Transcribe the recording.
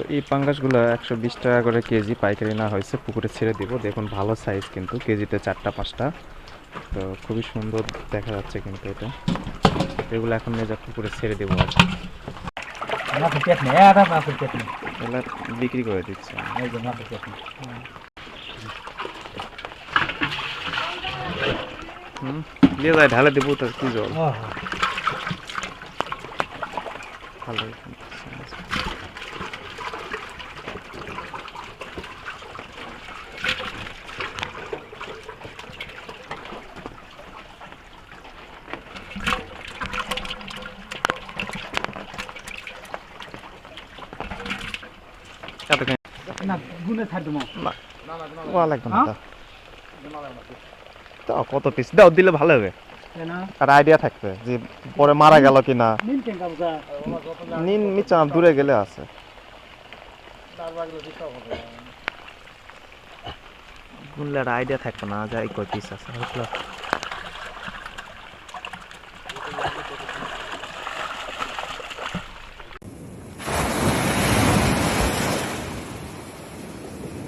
তো এই পাঙ্গাসগুলো একশো বিশ টাকা করে কেজি পাইকারি না হয়েছে পুকুরে ছেড়ে দিব। দেখুন ভালো সাইজ কিন্তু কেজিতে চারটা পাঁচটা। তো খুবই সুন্দর দেখা যাচ্ছে কিন্তু এটা। এগুলো এখন নিয়ে যা পুকুরে ছেড়ে দেবো আর কি। বিক্রি করে দিচ্ছে। এই যে মাছের চাটনি হুম নিয়ে যায় ঢালে দেবো তো কি জল। ভালো এতখানি না গুনে ছাড় দেবো না ওয়া লাগবে না দাও। দাও কত পিস দাও দিলে ভালো হবে। আর আইডিয়া থাকবে যে পরে মারা গেল কিনা। নিন নিচা দূরে গেলে আছে। গুনলে আইডিয়া থাকবে না যাই কয় পিস আছে